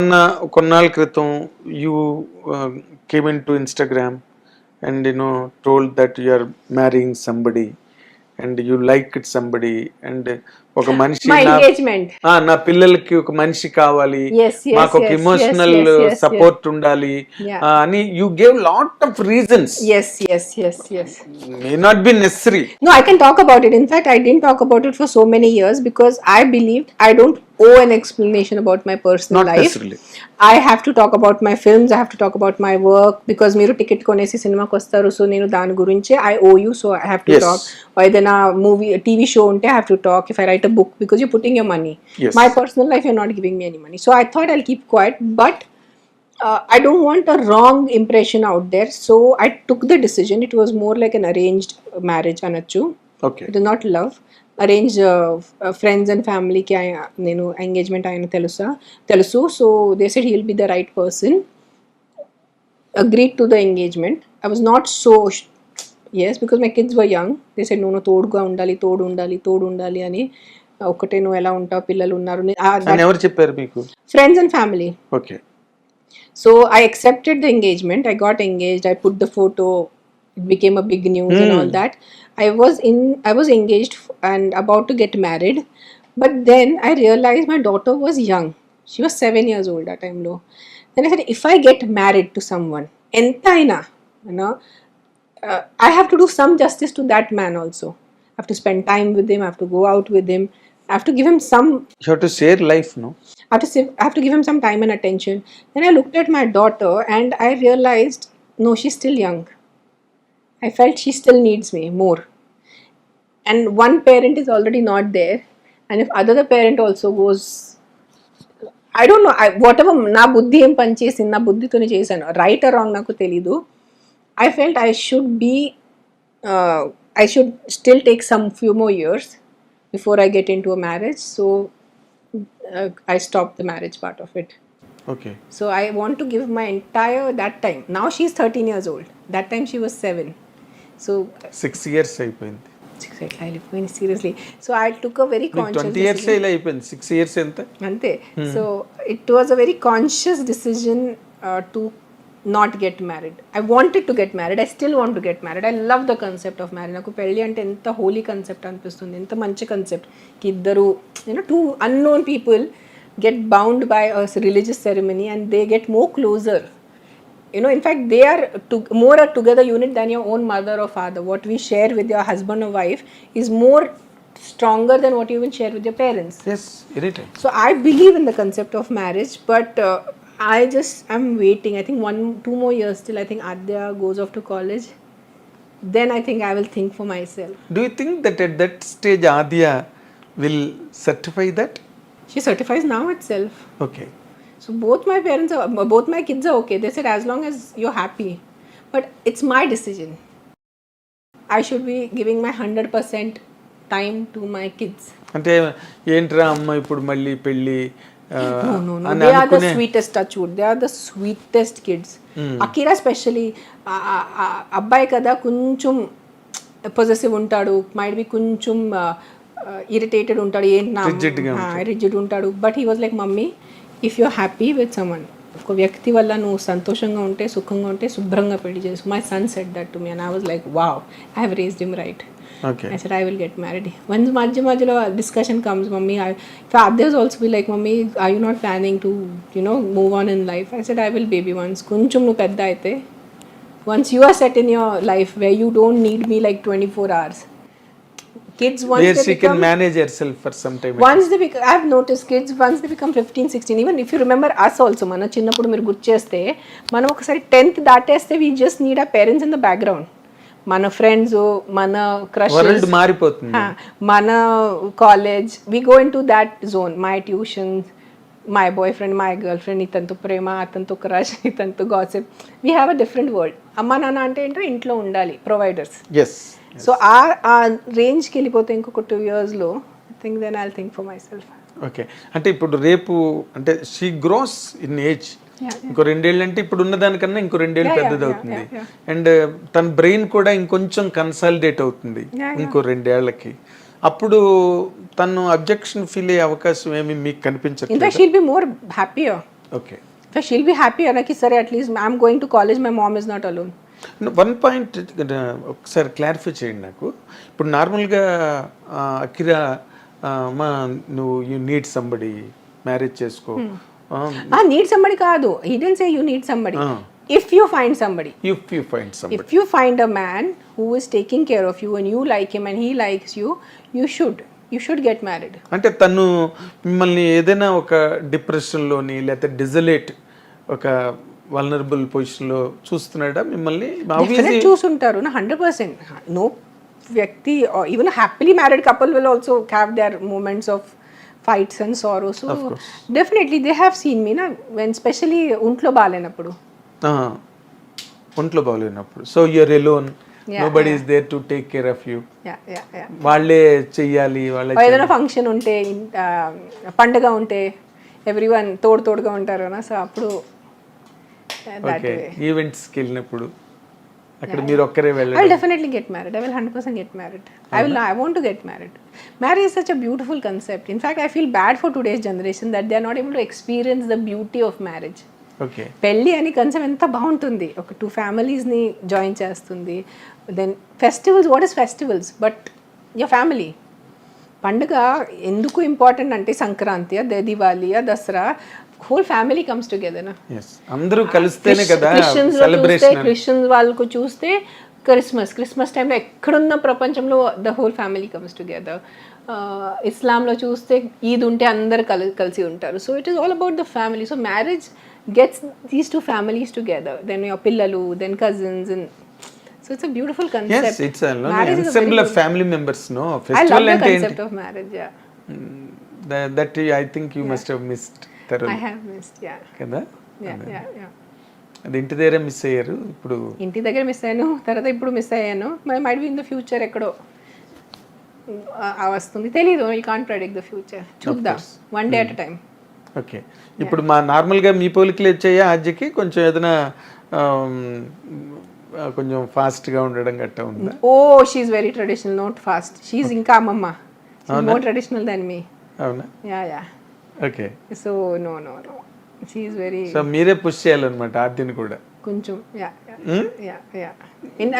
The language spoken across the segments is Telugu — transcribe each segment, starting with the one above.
కొన్న కొన్నాళ్ళ క్రితం you came in to Instagram and you know told that you are marrying somebody and you like it somebody and ఒక మనిషి నా నా పిల్లలకి ఒక మనిషి కావాలి మాకు ఒక ఇమోషనల్ సపోర్ట్ ఉండాలి అని you gave lot of reasons may not be necessary I can talk about it. In fact, I didn't talk about it for so many years because I believed I don't owe an explanation about my personal not life. I have to talk about my films, I have to talk about my work because మీరు టికెట్ కొనేసి సినిమాకి వస్తారు సో నేను దాని గురించి I owe you so I have to. Talk ఏదైనా మూవీ టీవీ షో ఉంటే I have to talk if I write a book because you're putting your money. Yes. My personal life, you're not giving me any money. So I thought I'll keep quiet, but uh, I don't want a wrong impression out there. So I took the decision. It was more like an arranged uh, marriage, Anachu. Okay. It is not love. Arranged uh, uh, friends and family ki I, you know, engagement ayana telusa, telusu. So they said he'll be the right person. Agreed to the engagement. I was not so yes because my kids were young they said నువ్వు తోడుగా ఉండాలి తోడు ఉండాలి తోడు ఉండాలి అని ఒకటే నువ్వు ఎలా ఉంటావు పిల్లలు ఉన్నారు ఎవరు చెప్పారు మీకు friends and family okay So I accepted the engagement. I got engaged. I put the photo. It became a big news and all that. I was in. I was engaged f- and about to get married, but then I realized my daughter was young. She was seven years old that time. Low. Then I said, if I get married to someone, entaina, you know, uh, I have to do some justice to that man also. I have to spend time with him. I have to go out with him. I have to give him some you have to share life no I have to save, I have to give him some time and attention. Then I looked at my daughter and I realized, no, she's still young. I felt she still needs me more. And one parent is already not there. And if other parent also goes, I don't know, I, whatever నా బుద్ధి ఏం పని చేసింది నా బుద్ధితోనే చేశాను రైట్ ఆర్ రాంగ్ నాకు తెలీదు I felt I should be I should still take some few more years before I get into a marriage so uh, I stopped the marriage part of it. Okay So I want to give my entire that time. Now she's 13 years old. That time she was seven. So six years అయిపోయింది I live very seriously. So I took a very conscious twenty years decision. ఇలా అయిపోయింది సిక్స్ ఇయర్స్ ఎంత Ante. So it was a very conscious decision uh, not get married. I wanted to get married. I still want to get married. I love the concept of marriage. నాకు పెళ్ళి అంటే ఎంత హోలీ కన్సెప్ట్ అనిపిస్తుంది ఎంత మంచి కన్సెప్ట్కి ఇద్దరు you know two unknown people get bound by religious ceremony and they get more closer you know in fact they are to, more a together unit than your own mother or father what we share with your husband or wife is more stronger than what you even share with your parents yes any time so I believe in the concept of marriage, but uh, I just am waiting. I think one, two more years till I think Adya goes off to college. Then I think I will think for myself. Do you think that at that stage Aadya will certify that She certifies now itself. Okay So both my parents are, both my kids are okay. They said as long as you're happy, but it's my decision. I should be giving my hundred percent time to my kids. అంటే ఏంట్రా అమ్మ ఇప్పుడు మళ్ళీ పెళ్ళి ఆ, No, no, no. అని They are the అనుకునే sweetest touchwood. They are the sweetest kids. Akira specially అబ్బాయి కదా కొంచెం పొజెసివ్ ఉంటాడు మైట్ బి కొంచెం ఇరిటేటెడ్ ఉంటాడు ఏంటి నా రిజిడ్ ఉంటాడు but he was like mummy if you happy with someone ఒక వ్యక్తి వల్ల నువ్వు సంతోషంగా ఉంటే సుఖంగా ఉంటే శుభ్రంగా పెళ్ళి చేసు my son said that to me and I was like wow I have raised him right I said, I will get married. Once మధ్య మధ్యలో discussion comes, mummy, I, if others also be like, mummy, are you not planning to, you know, move on in life? I said, I will baby once. కొంచెం నువ్వు పెద్ద అయితే once you are set in your life where you don't need me like 24 hours. Kids once where they can become, manage yourself for some time once they become, I've noticed kids once they become 15, 16, even if you remember us also, మన చిన్నప్పుడు మీరు గుర్తు చేస్తే మనం ఒకసారి టెన్త్ దాటేస్తే we just need uh parents in the background మన ఫ్రెండ్స్ మన క్రష్ మారిపోతుంది. మన college we go into that zone my tuitions my boyfriend my girlfriend ఇతనితో ప్రేమ అతనితో క్రష్ ఇతనితో gossip we have a different world అమ్మ నాన్న అంటే ఏంటో ఇంట్లో ఉండాలి ప్రొవైడర్స్ ఎస్ సో ఆ ఆ రేంజ్కి వెళ్ళిపోతే ఇంకొక టూ ఇయర్స్లో I think then I think for myself okay అంటే ఇప్పుడు రేపు అంటే షీ గ్రోస్ ఇన్ ఏజ్ ఇంకో రెండేళ్ళు అంటే ఇప్పుడు ఉన్న దానికన్నా ఇంకో రెండేళ్ళు పెద్దది అవుతుంది. అండ్ తన బ్రెయిన్ కూడా ఇంకొంచెం కన్సాలిడేట్ అవుతుంది ఇంకో రెండేళ్ళకి అప్పుడు తను అబ్జెక్షన్ ఫీల్ అయ్యే అవకాశం ఏమి మీకు in fact she'll be more happier okay happy, Anaki, sir, at least I'm going to college, my mom is not alone. One point ఒకసారి క్లారిఫై చేయండి నాకు ఇప్పుడు నార్మల్గా అకిరా మా నువ్వు యూ నీడ్ సంబడి మ్యారేజ్ చేసుకో Ah, somebody kaadu. He didn't say you need somebody. Ah. If you find somebody, if you find somebody if you find a man who is taking care of you and you like him and he likes you, you should. You should get married. అంటే తను మిమ్మల్ని ఏదైనా ఒక డిప్రెషన్లోని లేకపోతే డిజలేట్ ఒక వల్నరబుల్ పొజిషన్లో చూస్తున్నాడా మిమ్మల్ని చూసుంటారు? హండ్రెడ్ పర్సెంట్ నో వ్యక్తి even happily married couple will also have their moments of fights and sorrow so definitely they have seen me నా వెన్ స్పెషలీ ఒంట్లో బాగాలేనప్పుడు. ఒంట్లో బాగలేనప్పుడు. So you're alone Yeah, nobody is there to take care of you వాళ్ళే చెయ్యాలి వాళ్ళే ఏదైనా ఫంక్షన్ ఉంటే పండగ ఉంటే ఎవ్రీ వన్ తోడు తోడుగా ఉంటారు సో అప్పుడు ఓకే ఈవెంట్స్కి వెళ్ళినప్పుడు అక్కడ మీరు ఒక్కరే I వెళ్ళండి will definitely get married. I will 100% get married. I will. I want to get married. Marriage is such a beautiful concept. In fact, I feel bad for today's generation that they are not able to experience the beauty of marriage. Okay పెళ్ళి అని కన్సెప్ట్ ఎంత బాగుంటుంది ఒక టూ ఫ్యామిలీస్ని జాయిన్ చేస్తుంది then festivals what is festivals but your family పండుగ ఎందుకు ఇంపార్టెంట్ అంటే Sankranti Diwali Dasara whole family comes together అందరూ కలిస్తేనే కదా క్రిస్టియన్స్ చూస్తే క్రిస్టియన్స్ వాళ్ళకు చూస్తే క్రిస్మస్ క్రిస్మస్ టైంలో ఎక్కడున్న ప్రపంచంలో the whole family comes together ఇస్లాంలో చూస్తే ఈద్ ఉంటే అందరు కలి కలిసి ఉంటారు. So it is all about the family so marriage gets these two families together then your పిల్లలు then cousins and so it's a beautiful concept it's family members no I love festival the అంటే concept of marriage that I think you must have missed కదా? అది. ఇంటి దగ్గర మిస్ అయ్యారు? ఇప్పుడు ఇంటి దగ్గర మిస్ అయ్యాను తర్వాత ఇప్పుడు మిస్ అయ్యాను. మరి might be in the future ఎక్కడో. వస్తుంది. తెలీదు you can't predict the future చూద్దాం. One day at time okay ఇప్పుడు మా నార్మల్గా మీ పోలికలు వచ్చాయా ఆజ్యకి? కొంచెం ఏదైనా కొంచెం ఫాస్ట్గా ఉండడం గట్టా ఉందా? ఓ she's very traditional not fast she's ఇంకా అమ్మమ్మ. మోర్ ట్రెడిషనల్ దాన్ మీ అవునా? Yeah yeah okay. So no no no she's very so మీరే పుష్ చేయాలన్నమాట ఆద్యని కూడా. కొంచెం yeah? Yeah yeah in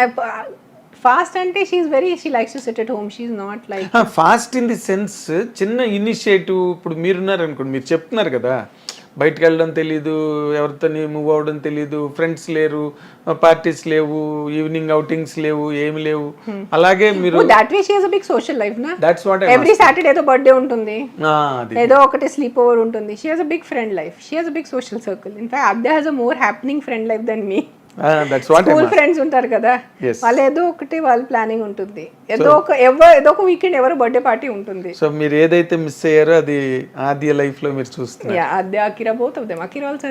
fast అంటే she's very she likes to sit at home she's not like fast in the sense చిన్న ఇనిషియేటివ్ ఇప్పుడు మీరున్నారు అనుకోండి మీరు చెప్తున్నారు కదా బయటకు వెళ్ళడం తెలీదు ఎవరితో మూవ్ అవ్వడం తెలీదు ఫ్రెండ్స్ లేరు పార్టీస్ లేవు ఈవినింగ్ అవుటింగ్స్ లేవు ఏమి లేవు. అలాగే మీరు that way a big social life నా దాట్స్ వాట్ ఎవ్రీ సాటర్డే ఏదో బర్త్డే ఉంటుంది. అది. ఏదో ఒకటి స్లీప్ ఓవర్ ఉంటుంది she has a big friend life she has a big social circle in fact అద్దె has a more happening friend life then me school friends ఉంటారు కదా. వాళ్ళు ఏదో ఒకటి వాళ్ళ ప్లానింగ్ ఉంటుంది. ఏదో ఒక ఎవరు ఏదో ఒక వీకెండ్ ఎవరు బర్త్డే పార్టీ ఉంటుంది. సో మీరు ఏదైతే మిస్ అయ్యారో అది ఆద్య లైఫ్లో మీరు చూస్తున్నారు. యా అద్దె Akira both of them Akira also